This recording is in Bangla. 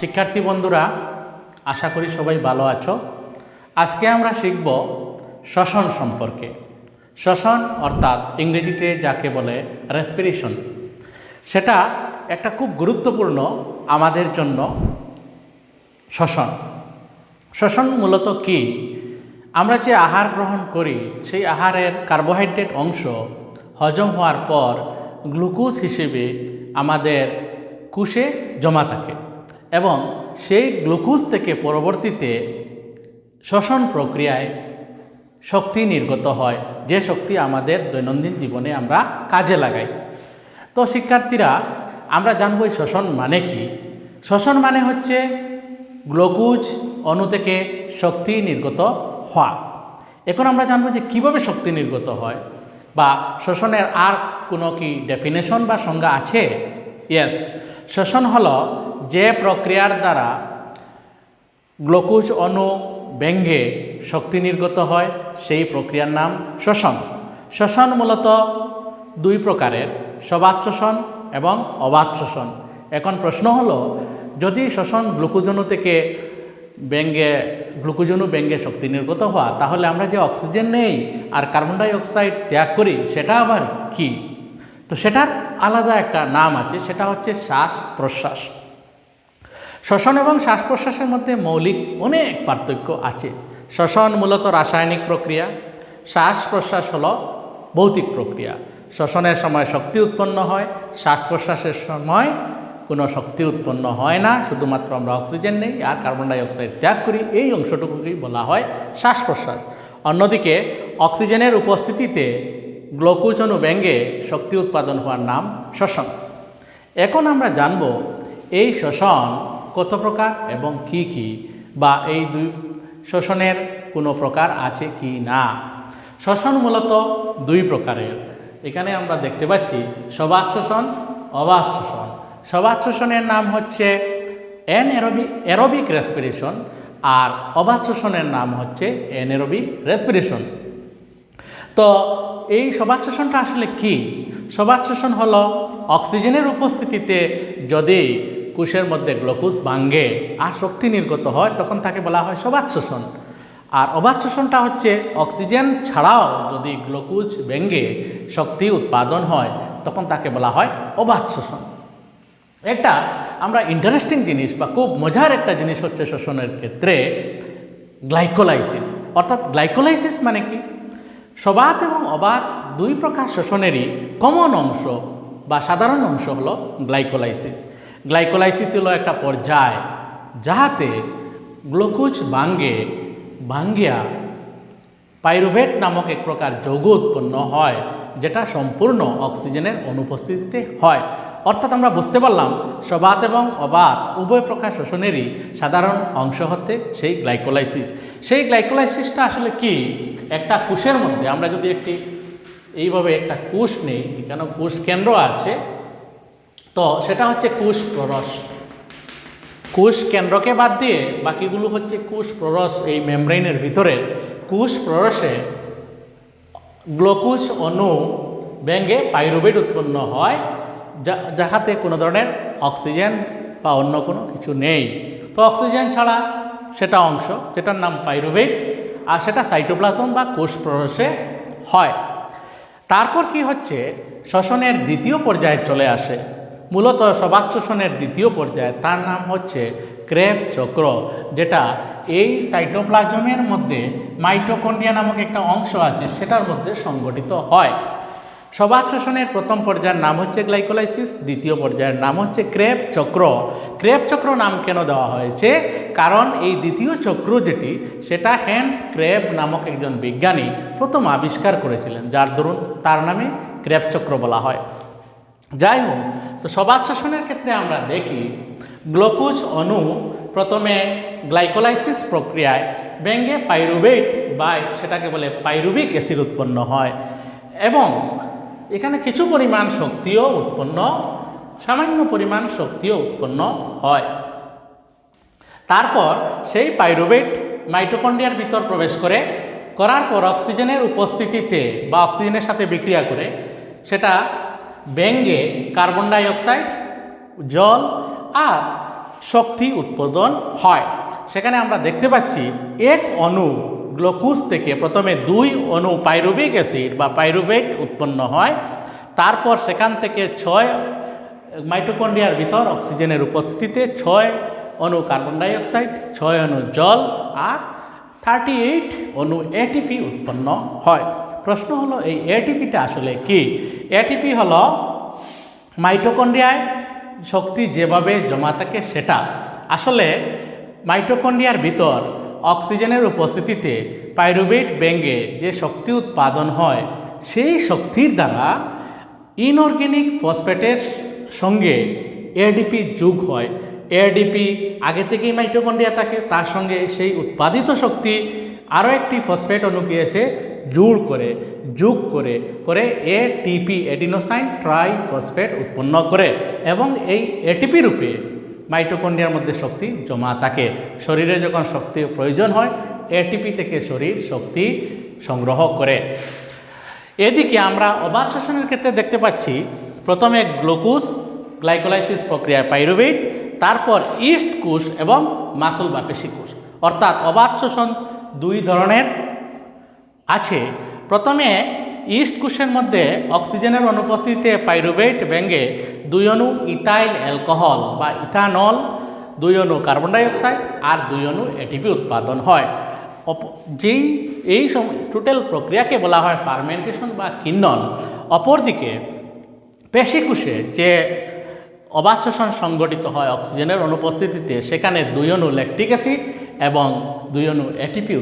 শিক্ষার্থী বন্ধুরা, আশা করি সবাই ভালো আছো। আজকে আমরা শিখব শ্বসন সম্পর্কে। শ্বসন অর্থাৎ ইংরেজিতে যাকে বলে রেসপিরেশন সেটা একটা খুব গুরুত্বপূর্ণ আমাদের জন্য শ্বসন। শ্বসন মূলত কি? আমরা যে আহার গ্রহণ করি, সেই আহারের কার্বোহাইড্রেট অংশ হজম হওয়ার পর গ্লুকোজ হিসেবে আমাদের কুশে জমা থাকে। এবং সেই গ্লুকোজ থেকে পরবর্তীতে শ্বসন প্রক্রিয়ায় শক্তি নির্গত হয়, যে শক্তি আমাদের দৈনন্দিন জীবনে আমরা কাজে লাগাই। তো শিক্ষার্থীরা, আমরা জানব এই শ্বসন মানে কি? শ্বসন মানে হচ্ছে গ্লুকোজ অণু থেকে শক্তি নির্গত হওয়া। এখন আমরা জানব যে কীভাবে শক্তি নির্গত হয় বা শ্বসনের আর কোনো কি ডেফিনেশন বা সংজ্ঞা আছে? ইয়েস শ্বসন হল যে প্রক্রিয়ার দ্বারা গ্লুকোজ অণু ব্যঙ্গে শক্তি নির্গত হয়, সেই প্রক্রিয়ার নাম শ্বসন শ্বসন মূলত দুই প্রকারের, সবাত শোষণ এবং অবাধ শোষণ এখন প্রশ্ন হলো, যদি শ্বসন গ্লুকোজনু থেকে ব্যঙ্গে গ্লুকোজনু ব্যঙ্গে শক্তি নির্গত হওয়া, তাহলে আমরা যে অক্সিজেন নেই আর কার্বন ডাই অক্সাইড ত্যাগ করি, সেটা আবার কি? তো সেটার আলাদা একটা নাম আছে, সেটা হচ্ছে শ্বাস প্রশ্বাস। শ্বসন এবং শ্বাস প্রশ্বাসের মধ্যে মৌলিক অনেক পার্থক্য আছে। শ্বসন মূলত রাসায়নিক প্রক্রিয়া, শ্বাস প্রশ্বাস হলো ভৌতিক প্রক্রিয়া। শ্বসনের সময় শক্তি উৎপন্ন হয়, শ্বাস প্রশ্বাসের সময় কোনো শক্তি উৎপন্ন হয় না, শুধুমাত্র আমরা অক্সিজেন নেই, আর কার্বন ডাই অক্সাইড ত্যাগ করি, এই অংশটুকুকেই বলা হয় শ্বাস প্রশ্বাস। অন্যদিকে অক্সিজেনের উপস্থিতিতে গ্লুকোজ অণু ব্যঙ্গে শক্তি উৎপাদন হওয়ার নাম শ্বসন। এখন আমরা জানব এই শ্বসন কত প্রকার এবং কি কি বা এই দুই শ্বসনের কোনো প্রকার আছে কি না? শ্বসন মূলত দুই প্রকারের। এখানে আমরা দেখতে পাচ্ছি সবাদ শোষণ অবাধ শোষণ সবাদ শোষণের নাম হচ্ছে অ্যান অ্যারোবিক অ্যারোবিক রেসপিরেশন আর অবাধ শোষণের নাম হচ্ছে অ্যানএরোবিক রেসপিরেশন। তো এই সবাদ শোষণটা আসলে কি? সবাদ শোষণ হলো অক্সিজেনের উপস্থিতিতে যদি কোষের মধ্যে গ্লুকোজ ভাঙ্গে আর শক্তি নির্গত হয়, তখন তাকে বলা হয় সবাদ শোষণ আর অবাধ শোষণটা হচ্ছে অক্সিজেন ছাড়াও যদি গ্লুকোজ ভেঙ্গে শক্তি উৎপাদন হয়, তখন তাকে বলা হয় অবাধ শোষণ একটা আমরা ইন্টারেস্টিং জিনিস বা খুব মজার একটা জিনিস হচ্ছে শোষণের ক্ষেত্রে গ্লাইকোলাইসিস। অর্থাৎ গ্লাইকোলাইসিস মানে কি? সবাত এবং অবাত দুই প্রকার শোষণেরই কমন অংশ বা সাধারণ অংশ হলো গ্লাইকোলাইসিস গ্লাইকোলাইসিস হলো একটা পর্যায় যাহাতে গ্লুকোজ ভাঙ্গে, ভাঙ্গিয়া পাইরুভেট নামক এক প্রকার যৌগ উৎপন্ন হয়, যেটা সম্পূর্ণ অক্সিজেনের অনুপস্থিতিতে হয়। অর্থাৎ আমরা বুঝতে পারলাম, সবাত এবং অবাত উভয় প্রকার শোষণেরই সাধারণ অংশ হতে সেই গ্লাইকোলাইসিস সেই গ্লাইকোলাইসিসটা আসলে কি? একটা কোষের মধ্যে, আমরা যদি একটি, এইভাবে একটা কোষ নেই, কেন কোষ কেন্দ্র আছে, তো সেটা হচ্ছে কোষ প্ররস। কোষ কেন্দ্রকে বাদ দিয়ে বাকিগুলো হচ্ছে কোষ প্ররস এই মেমব্রেনের ভিতরে। কোষ প্ররসে গ্লুকোজ অণু ব্যঙ্গে পাইরুবেট উৎপন্ন হয়, যা, যাহাতে কোনো ধরনের অক্সিজেন বা অন্য কোনো কিছু নেই। তো অক্সিজেন ছাড়া সেটা অংশ, যেটার নাম পাইরুবেট আর সেটা সাইটোপ্লাজম বা কোষ প্ররসে হয়। তারপর কি হচ্ছে? শ্বসনের দ্বিতীয় পর্যায়ে চলে আসে। মূলত সবাদ শোষণের দ্বিতীয় পর্যায়ে, তার নাম হচ্ছে ক্রেব চক্র, যেটা এই সাইটোপ্লাজমের মধ্যে মাইটোকন্ডিয়া নামক একটা অংশ আছে, সেটার মধ্যে সংগঠিত হয়। সবাদ শোষণের প্রথম পর্যায়ের নাম হচ্ছে গ্লাইকোলাইসিস, দ্বিতীয় পর্যায়ের নাম হচ্ছে ক্রেব চক্র। ক্রেব চক্র নাম কেন দেওয়া হয়েছে? কারণ এই দ্বিতীয় চক্র যেটি, সেটা হ্যান্স ক্রেব নামক একজন বিজ্ঞানী প্রথম আবিষ্কার করেছিলেন, যার দরুন তার নামে ক্রেপ চক্র বলা হয়। যাই হোক, তো সবাদ শোষণের ক্ষেত্রে আমরা দেখি, গ্লুকোজ অণু প্রথমে গ্লাইকোলাইসিস প্রক্রিয়ায় ব্যঙ্গে পাইরুবেট বা সেটাকে বলে পাইরুবিক অ্যাসিড উৎপন্ন হয় এবং এখানে কিছু পরিমাণ শক্তিও উৎপন্ন, সামান্য পরিমাণ শক্তিও উৎপন্ন হয়। তারপর সেই পাইরোবেট মাইটোকন্ডিয়ার ভিতর প্রবেশ করে, করার পর অক্সিজেনের উপস্থিতিতে বা অক্সিজেনের সাথে বিক্রিয়া করে, সেটা ব্যঙ্গে কার্বন ডাই অক্সাইড জল আর শক্তি উৎপাদন হয়। সেখানে আমরা দেখতে পাচ্ছি এক অণু গ্লুকোজ থেকে প্রথমে দুই অণু পাইরুবিক অ্যাসিড বা পাইরুবেট উৎপন্ন হয়। তারপর সেখান থেকে ছয় মাইটোকন্ড্রিয়ার ভিতর অক্সিজেনের উপস্থিতিতে ছয় অণু কার্বন ডাইঅক্সাইড, ছয় অণু জল আর থার্টি এইট অণু এটিপি উৎপন্ন হয়। প্রশ্ন হলো, এই এটিপিটা আসলে কি? এটিপি হলো মাইটোকন্ড্রিয়ায় শক্তি যেভাবে জমা থাকে সেটা। আসলে মাইটোকন্ড্রিয়ার ভিতর অক্সিজেনের উপস্থিতিতে পাইরুবেট ব্যঙ্গে যে শক্তি উৎপাদন হয়, সেই শক্তির দ্বারা ইনঅর্গ্যানিক ফসফেটের সঙ্গে এডিপি যোগ হয়। এডিপি আগে থেকেই মাইটোকন্ড্রিয়া থাকে, তার সঙ্গে সেই উৎপাদিত শক্তি আরও একটি ফসফেট অণুকে এসে জোড় করে, যোগ করে করে এটিপি এডিনোসাইন ট্রাই ফসফেট উৎপন্ন করে এবং এই এটিপি রূপে মাইটোকন্ড্রিয়ার মধ্যে শক্তি জমা থাকে শরীরে যখন শক্তির প্রয়োজন হয় এটিপি থেকে শরীর শক্তি সংগ্রহ করে। এদিকে আমরা অবাধ শোষণের ক্ষেত্রে দেখতে পাচ্ছি, প্রথমে গ্লুকোজ, গ্লাইকোলাইসিস প্রক্রিয়ায় পাইরুভেট, তারপর ইস্ট কোষ এবং মাসল বা পেশি কোষ। অর্থাৎ অবাধ শোষণ দুই ধরনের আছে। প্রথমে ইস্ট কোষের মধ্যে অক্সিজেনের অনুপস্থিতিতে পাইরুভেট ব্যঙ্গে দুই অণু ইথাইল অ্যালকোহল বা ইথানল, দুই অণু কার্বন ডাইঅক্সাইড আর দুই অণু এটিপি উৎপাদন হয়। যেই, এই টোটাল প্রক্রিয়াকে বলা হয় ফার্মেন্টেশন বা কিন্নন অপরদিকে পেশিকুষে যে শোষণ সংগঠিত হয় অক্সিজেনের অনুপস্থিতিতে, সেখানে দুই অণু ল্যাকটিক অ্যাসিড এবং দুই অণু এটিপি